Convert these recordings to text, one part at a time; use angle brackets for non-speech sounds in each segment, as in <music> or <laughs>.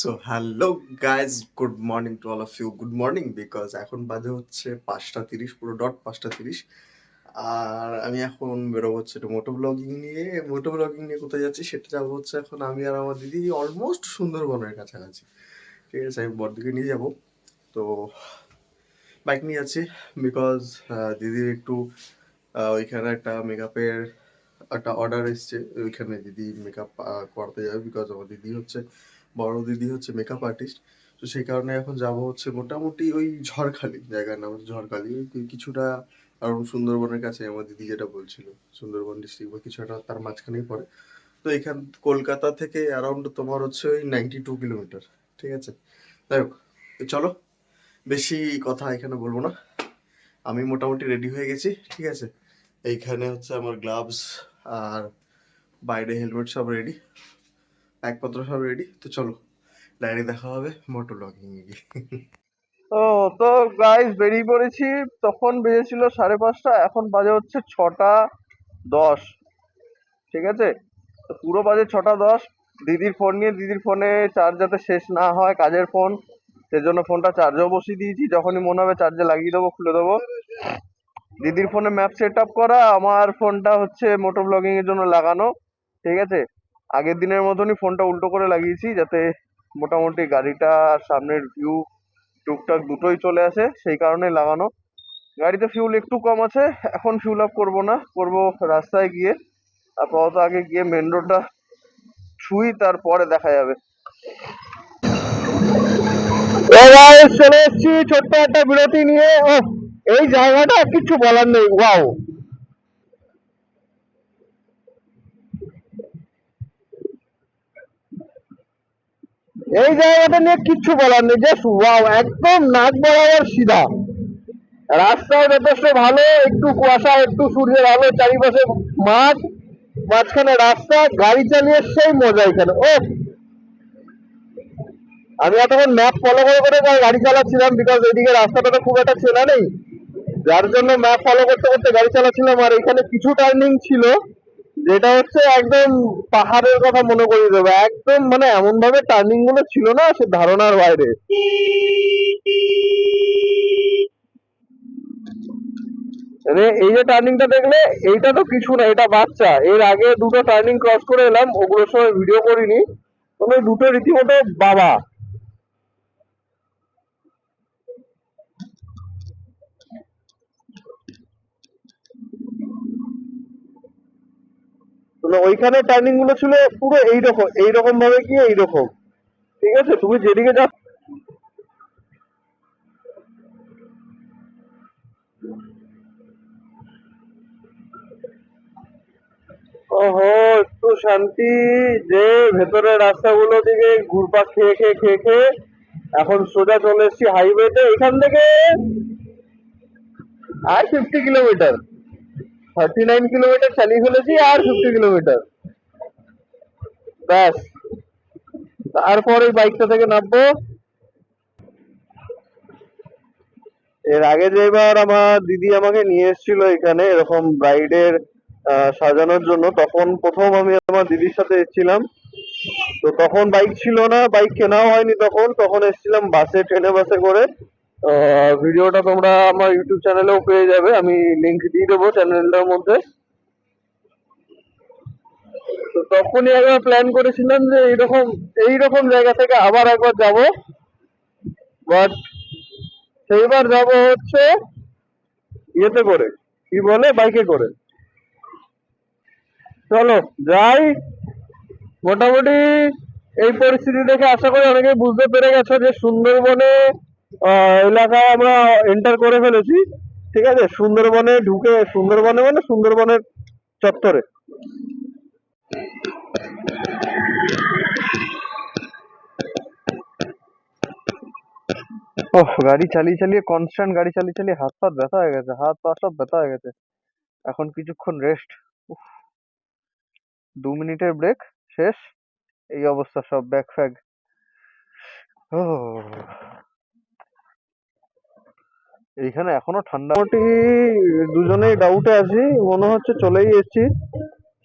So hello guys good morning to all of you good morning because এখন বাজে হচ্ছে পাঁচটা তিরিশ, পুরো ডট পাঁচটা তিরিশ। আর আমি এখন বেরোবো হচ্ছে একটু মোটো ব্লগিং নিয়ে। মোটো ব্লগিং নিয়ে কোথায় যাচ্ছি সেটা যাব হচ্ছে এখন আমি আর আমার দিদি অলমোস্ট সুন্দরবনের কাছাকাছি। ঠিক আছে, আমি বড়দিকে নিয়ে যাব। তো বাইক নিয়ে যাচ্ছি বিকজ দিদির একটু ওইখানে একটা মেকআপের একটা অর্ডার এসছে। ওইখানে দিদি মেকআপ করতে যাবে বিকজ আমার দিদি হচ্ছে বড় দিদি হচ্ছে মেকআপ আর্টিস্ট তো সেই কারণে এখন যাব হচ্ছে মোটামুটি ওই ঝড়খালি, জায়গার নাম হচ্ছে ঝড়খালি কিছুটা আর সুন্দরবনের কাছে আমার দিদি যেটা বলছিল, সুন্দরবন ডিস্ট্রিক্ট বা কিছু একটা তার মাঝখানেই পড়ে। তো এখান, কলকাতা থেকে অ্যারাউন্ড তোমার হচ্ছে ওই নাইনটি টু কিলোমিটার ঠিক আছে? যাই হোক চলো, বেশি কথা এখানে বলব না। আমি মোটামুটি রেডি হয়ে গেছি, ঠিক আছে? এইখানে হচ্ছে আমার গ্লাভস আর বাইরে হেলমেট সব রেডি ব্যাগপত্র সব রেডি তো চলো, ডাইরেক্ট দেখা হবে মোটো ব্লগিং এ তো তো গাইস বেরিয়ে পড়েছি, তখন বেজেছিল সাড়ে পাঁচটা, এখন বাজে হচ্ছে ছটা দশ। ঠিক আছে? তো পুরো বাজে ছটা দশ, দিদির ফোন নিয়ে, দিদির ফোনে চার্জ যাতে শেষ না হয়, কাজের ফোন সেজন্য ফোনটা চার্জেও বসিয়ে দিয়েছি, যখনই মনে হবে চার্জে লাগিয়ে দেবো, খুলে দেবো। দিদির ফোনে ম্যাপ সেট আপ করা, আমার ফোনটা হচ্ছে মোটো ব্লগিং এর জন্য লাগানো, ঠিক আছে? আগের দিনের মতনই ফোনটা উল্টো করে লাগিয়েছি যাতে মোটামুটি গাড়িটা আর সামনের ভিউ টুকটাক দুটোই চলে আসে, সেই কারণে লাগানো। গাড়িতে ফিউল একটু কম আছে, এখন ফিউল আপ করব না, করব রাস্তায় গিয়ে। আপাতত আগে গিয়ে মেন রোডটা ছুই, তারপরে দেখা যাবে। চলে এসছি ছোট্ট একটা বিরতি নিয়ে। এই জায়গাটা কিছু বলার নেই। ওয়াও। এই জায়গাটা নিয়ে কিচ্ছু বলার নেই জাস্ট ওয়াও একদম নাক বরাবর সিধা। রাস্তাও যথেষ্ট ভালো, একটু কুয়াশা, একটু সূর্যের আলো, চারিপাশে মাঠ, মাঝখানে রাস্তা, গাড়ি চালিয়ে সেই মজা এখানে। ও আমি এতক্ষণ ম্যাপ ফলো করে করে গাড়ি চালাচ্ছিলাম বিকজ এদিকে রাস্তাটা তো খুব একটা চেনা নেই। যার জন্য ম্যাপ ফলো করতে করতে গাড়ি চালাচ্ছিলাম আর এখানে কিছু টার্নিং ছিল। যেটা হচ্ছে একদম পাহাড়ের কথা মনে করিয়ে দেবে। একদম মানে এমন ভাবে টার্নিংগুলো ছিল না, সে ধারণার বাইরে। আরে এই যে টার্নিংটা দেখলে, এইটা তো কিছু না, এটা বাচ্চা। এর আগে দুটো টার্নিং ক্রস করে এলাম, ওগুলোর সময় ভিডিও করিনি। তবে দুটো রীতিমতো বাবা। তাহলে ওইখানে টার্নিংগুলো ছিল পুরো এইরকম এইরকম ভাবে গিয়ে এইরকম। ঠিক আছে? তুমি যেদিকে যা একটু শান্তি, যে ভেতরের রাস্তাগুলো দিকে ঘুরপাক খেয়ে খেয়ে খেয়ে খেয়ে এখন সোজা চলে এসেছি হাইওয়েতে এখান থেকে আর fifty kilometre thirty nine kilometre চালিয়ে ফেলেছি আর ফিফটি কিলোমিটার ব্যাস। তারপর এই বাইকটা থেকে নামবো। এর আগে যে এবার আমার দিদি আমাকে নিয়ে এসেছিল এখানে এরকম ব্রাইডের সাজানোর জন্য, তখন প্রথম আমি আমার দিদির সাথে এসেছিলাম। তো তখন বাইক ছিল না বাইক কেনাও হয়নি তখন। তখন এসেছিলাম বাসে ট্রেনে বাসে করে। ভিডিওটা তোমরা আমার ইউটিউব চ্যানেলেও পেয়ে যাবে। আমি লিংক দিয়ে দেবো চ্যানেলটার মধ্যে। তো তখনই একবার প্ল্যান করেছিলাম যে এইরকম এইরকম জায়গা থেকে আবার একবার যাব। বাট সেইবার যাব হচ্ছে ইয়েতে করে, কি বলে? বাইকে করে। চলো, যাই। মোটামুটি এই পরিস্থিতি দেখে আশা করি অনেকেই বুঝতে পেরে গেছো যে সুন্দরবনে এলাকায় আমরা এন্টার করে ফেলেছি, ঠিক আছে? সুন্দরবনে ঢুকে, সুন্দরবনে মানে সুন্দরবনের চত্বরে। ওহ, গাড়ি চালিয়ে চালিয়ে কনস্ট্যান্ট গাড়ি চালিয়ে চালিয়ে হাত পা ব্যথা হয়ে গেছে, হাত পা সব ব্যথা হয়ে গেছে। এখন কিছুক্ষণ রেস্ট দু মিনিটের ব্রেক শেষ। এই অবস্থা সব ব্যাক ফ্যাগ ও এইখানে এখনও ঠান্ডা। মোটামুটি দুজনেই ডাউটে আছি মনে হচ্ছে চলেই এসেছি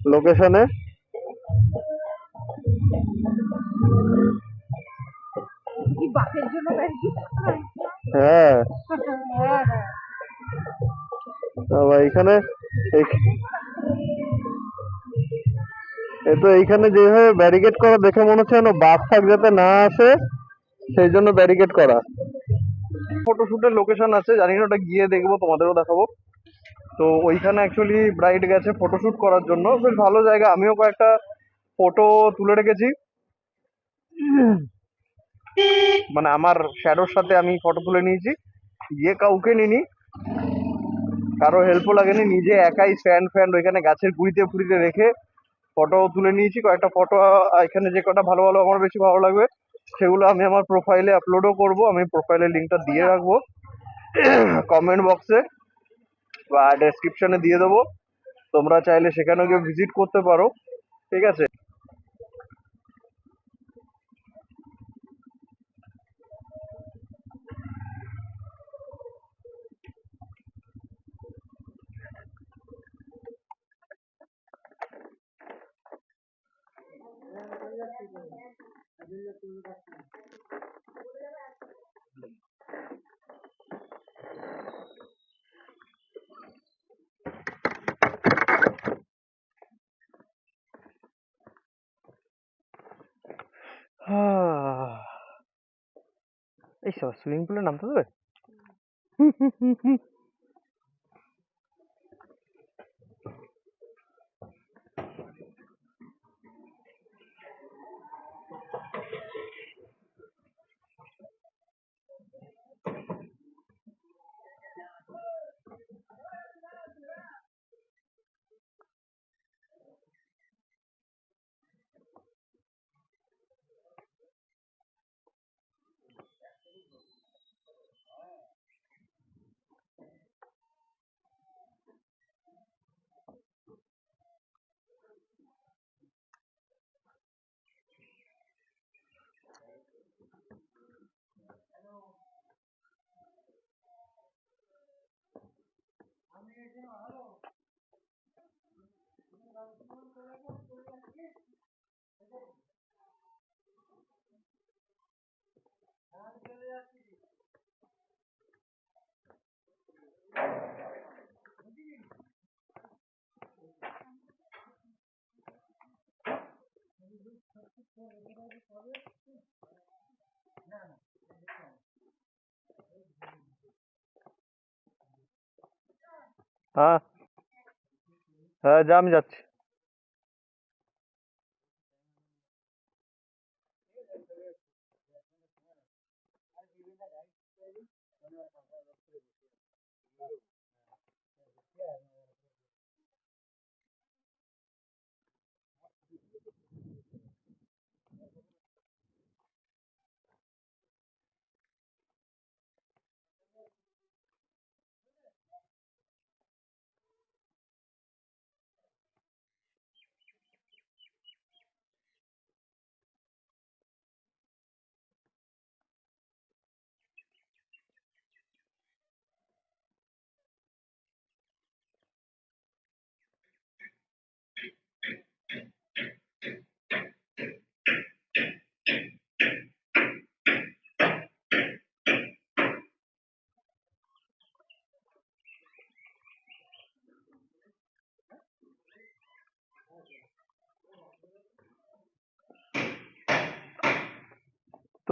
লোকেশনে? হ্যাঁ। এখানে এই- তো এইখানে যেভাবে ব্যারিকেড করা দেখে মনে হচ্ছে যেন বাঘ ফাগ যাতে না আসে সেই জন্য ব্যারিকেড করা। ফটোশুটের লোকেশন আছে, জানি না, ওটা গিয়ে দেখব, তোমাদেরও দেখাবো। তো ওইখানে অ্যাকচুয়ালি ব্রাইড গেছে ফটোশুট করার জন্য। বেশ ভালো জায়গা, আমিও কয়েকটা ফটো তুলে রেখেছি। মানে আমার শ্যাডোর সাথে আমি ফটো তুলে নিয়েছি। গিয়ে কাউকে নিনি কারও হেল্পও লাগেনি, নিজে একাই স্ট্যান্ড ফ্যান্ড ওইখানে গাছের গুড়িতে ফুড়িতে রেখে ফটো তুলে নিয়েছি। কয়েকটা ফটো এখানে যে কটা ভালো ভালো আমার বেশি ভালো লাগবে। সেগুলো আমি আমার প্রোফাইলে আপলোডও করব। আমি প্রোফাইলের লিঙ্কটা দিয়ে রাখব। কমেন্ট বক্সে বা ডেসক্রিপশনে দিয়ে দেবো। তোমরা চাইলে সেখানে গিয়ে ভিজিট করতে পারো। ঠিক আছে? এই সব সুইমিং পুলে নামতে দেবে হ্যাঁ হ্যাঁ যা আমি Gracias.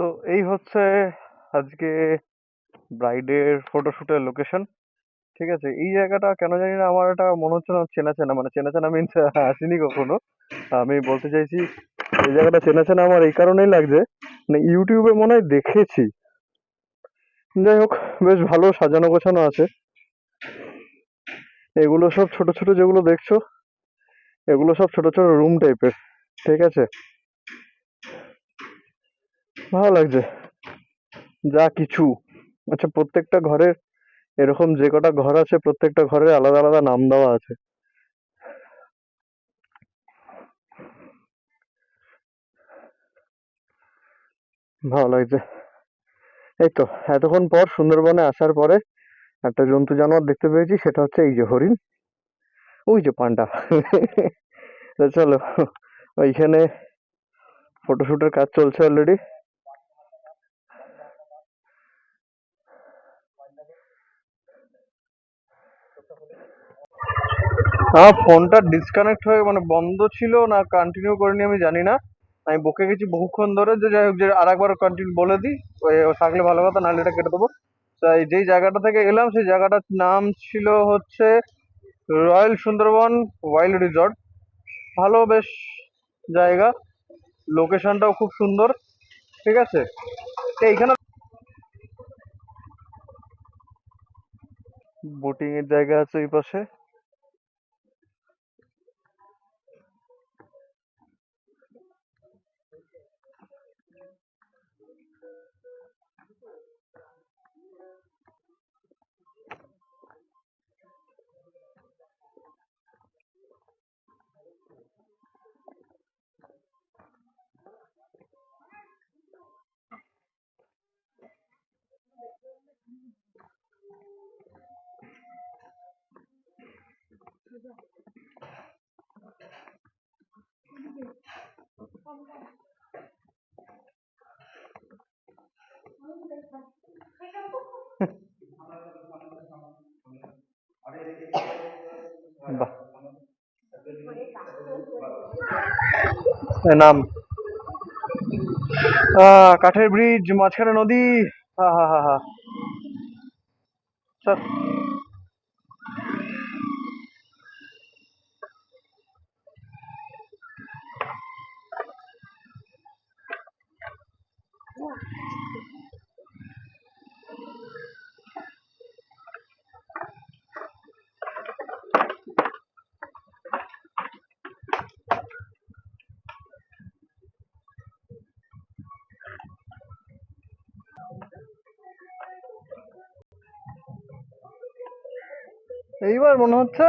তো এই হচ্ছে আজকে ব্রাইডের ফটোশুটের লোকেশন ঠিক আছে? এই জায়গাটা কেন জানি না আমার এটা মনে হচ্ছে না চেনা চেনা মানে চেনা চেনা মিনস আসিনি কখনো। আমি বলতে চাইছি, এই জায়গাটা চেনা চেনা আমার এই কারণেই লাগছে মানে ইউটিউবে মনে হয় দেখেছি। যাই হোক, বেশ ভালো সাজানো গোছানো আছে। এগুলো সব ছোট ছোট যেগুলো দেখছ, এগুলো সব ছোট ছোট রুম টাইপের ঠিক আছে? ভালো লাগছে। যা কিছু। আচ্ছা প্রত্যেকটা ঘরের এরকম যে কটা ঘর আছে, প্রত্যেকটা ঘরের আলাদা আলাদা নাম দেওয়া আছে। ভালো লাগছে। এই তো, এতক্ষণ পর সুন্দরবনে আসার পরে একটা জন্তু জানোয়ার দেখতে পেয়েছি, সেটা হচ্ছে এই যে হরিণ। ওই যে পান্ডা। <laughs> চলো, ওইখানে ফটোশুটের কাজ চলছে অলরেডি আমার ফোনটা ডিসকানেক্ট হয়ে মানে বন্ধ ছিল না কন্টিনিউ করিনি আমি, জানি না। আমি বকে গেছি বহুক্ষণ ধরে, যে যাই হোক, যে আর একবার কন্টিনিউ বলে দিই। থাকলে ভালো কথা নাহলে এটা কেটে দেবো। তাই যেই জায়গাটা থেকে এলাম, সেই জায়গাটার নাম ছিল হচ্ছে রয়্যাল সুন্দরবন ওয়াইল্ড রিসর্ট ভালো বেশ জায়গা। লোকেশনটাও খুব সুন্দর, ঠিক আছে? এইখানে বোটিং এর জায়গা আছে এই পাশে। নাম। কাঠের ব্রিজ মাঝখানে নদী। হা হা হা হা। এইবার মনে হচ্ছে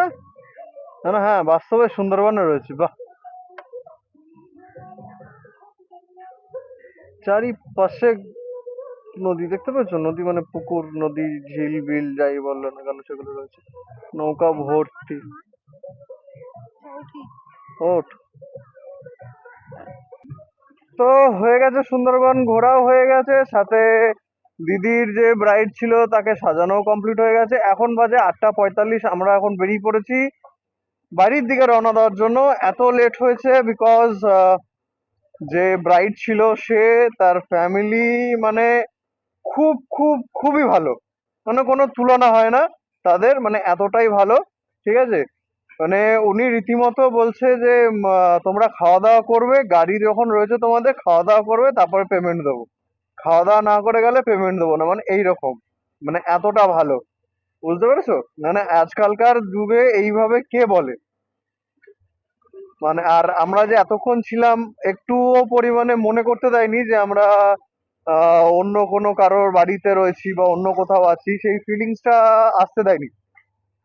না হ্যাঁ বাস্তবে সুন্দরবনে রয়েছে, বাহ। চারিপাশে নদী দেখতে পাচ্ছ নদী মানে পুকুর, নদী, ঝিল, বিল, যাই বলল না কেন সেগুলো রয়েছে। নৌকা ভর্তি। ওঠ। তো হয়ে গেছে সুন্দরবন, ঘোরাও হয়ে গেছে, সাথে দিদির যে ব্রাইড ছিল তাকে সাজানো কমপ্লিট হয়ে গেছে। এখন বাজে আটটা পঁয়তাল্লিশ, আমরা এখন বেরিয়ে পড়েছি বাড়ির দিকে রওনা দেওয়ার জন্য। এত লেট হয়েছে বিকজ যে ব্রাইড ছিল সে, তার ফ্যামিলি মানে খুব খুব, খুবই ভালো। মানে কোনো তুলনা হয় না তাদের মানে এতটাই ভালো, ঠিক আছে? মানে উনি রীতিমতো বলছে যে তোমরা খাওয়া দাওয়া করবে, গাড়ি যখন রয়েছে তোমাদের খাওয়া দাওয়া করবে, তারপরে পেমেন্ট দেবো। খাওয়া দাওয়া না করে গেলে পেমেন্ট দেবো না মানে এইরকম। মানে এতটা ভালো। বুঝতে পেরেছ? মানে আজকালকার যুগে এইভাবে কে বলে? মানে আর আমরা যে এতক্ষণ ছিলাম, একটুও পরিমাণে মনে করতে দেয়নি যে আমরা অন্য কোনো কারোর বাড়িতে রয়েছি বা অন্য কোথাও আছি, সেই ফিলিংসটা আসতে দেয়নি।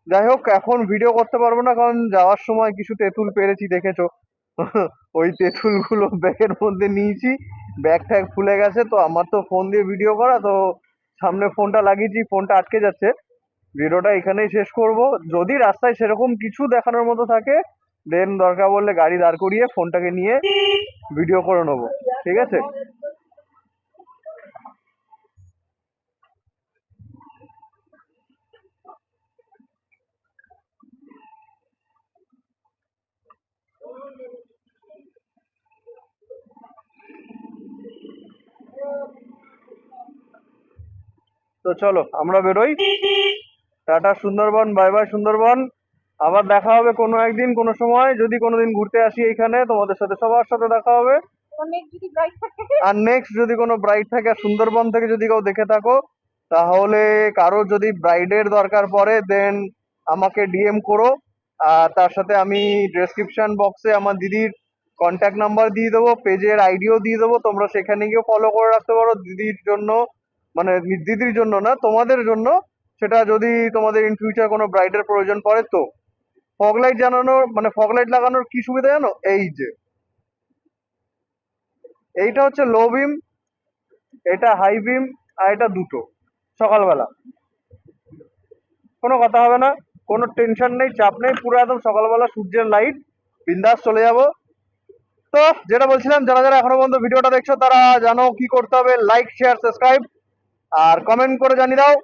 যাই হোক, এখন ভিডিও করতে পারব না, কারণ যাওয়ার সময় কিছু তেঁতুল পেরেছি, দেখেছ? <laughs> ওই তেঁতুলগুলো ব্যাগের মধ্যে নিয়েছি ব্যাগ ট্যাগ ফুলে গেছে, তো আমার তো ফোন দিয়ে ভিডিও করা, তো সামনে ফোনটা লাগিয়েছি ফোনটা আটকে যাচ্ছে। ভিডিওটা এখানেই শেষ করব। যদি রাস্তায় সেরকম কিছু দেখানোর মতো থাকে দেন দরকার বললে গাড়ি দাঁড় করিয়ে ফোনটাকে নিয়ে ভিডিও করে নেব। ঠিক আছে? তো চলো আমরা বেরোই। Tata Sundarban bye bye Sundarban. আবার দেখা হবে কোনো একদিন কোনো সময়। যদি কোনোদিন ঘুরতে আসি এইখানে তোমাদের সাথে সবার সাথে দেখা হবে। আর নেক্সট যদি কোনো ব্রাইড থাকে আর সুন্দরবন থেকে যদি কেউ দেখে থাকো তাহলে কারও যদি ব্রাইডের দরকার পড়ে দেন আমাকে ডিএম করো। আর তার সাথে আমি ডেসক্রিপশন বক্সে আমার দিদির কন্ট্যাক্ট নাম্বার দিয়ে দেবো পেজের আইডিও দিয়ে দেবো। তোমরা সেখানে গিয়ে ফলো করে রাখতে পারো দিদির জন্য। মানে দিদির জন্য না, তোমাদের জন্য। সেটা যদি তোমাদের ইন ফিউচার কোনো ব্রাইডের প্রয়োজন পড়ে তো। ফগ লাইট জানানোর মানে ফগ লাইট লাগানোর কি সুবিধা জানো? এই যে। এইটা হচ্ছে লো বিম এটা হাই বিম আর এটা দুটো, সকালবেলা। কোনো কথা হবে না, কোনো টেনশন নেই, চাপ নেই, পুরো একদম সকালবেলা সূর্যের লাইট বিন্দাস চলে যাব। তো, যেটা বলছিলাম, যারা যারা এখনও পর্যন্ত ভিডিওটা দেখছ, তারা জানো কি করতে হবে। লাইক শেয়ার সাবস্ক্রাইব আর কমেন্ট করে জানিয়ে দাও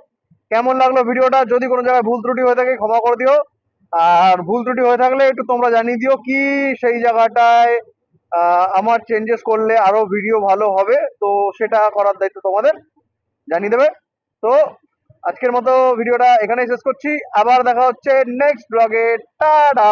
কেমন লাগল ভিডিওটা। যদি কোনো জায়গায় ভুল ত্রুটি হয়ে থাকে ক্ষমা করে দিও। আর ভুল ত্রুটি হয়ে থাকলে একটু তোমরা জানিয়ে দিও কি সেই জায়গাটায় আমার চেঞ্জেস করলে আরও ভিডিও ভালো হবে। তো সেটা করার দায়িত্ব তোমাদের। জানিয়ে দেবে। তো আজকের মতো ভিডিওটা এখানেই শেষ করছি। আবার দেখা হচ্ছে নেক্সট ব্লগে টাটা!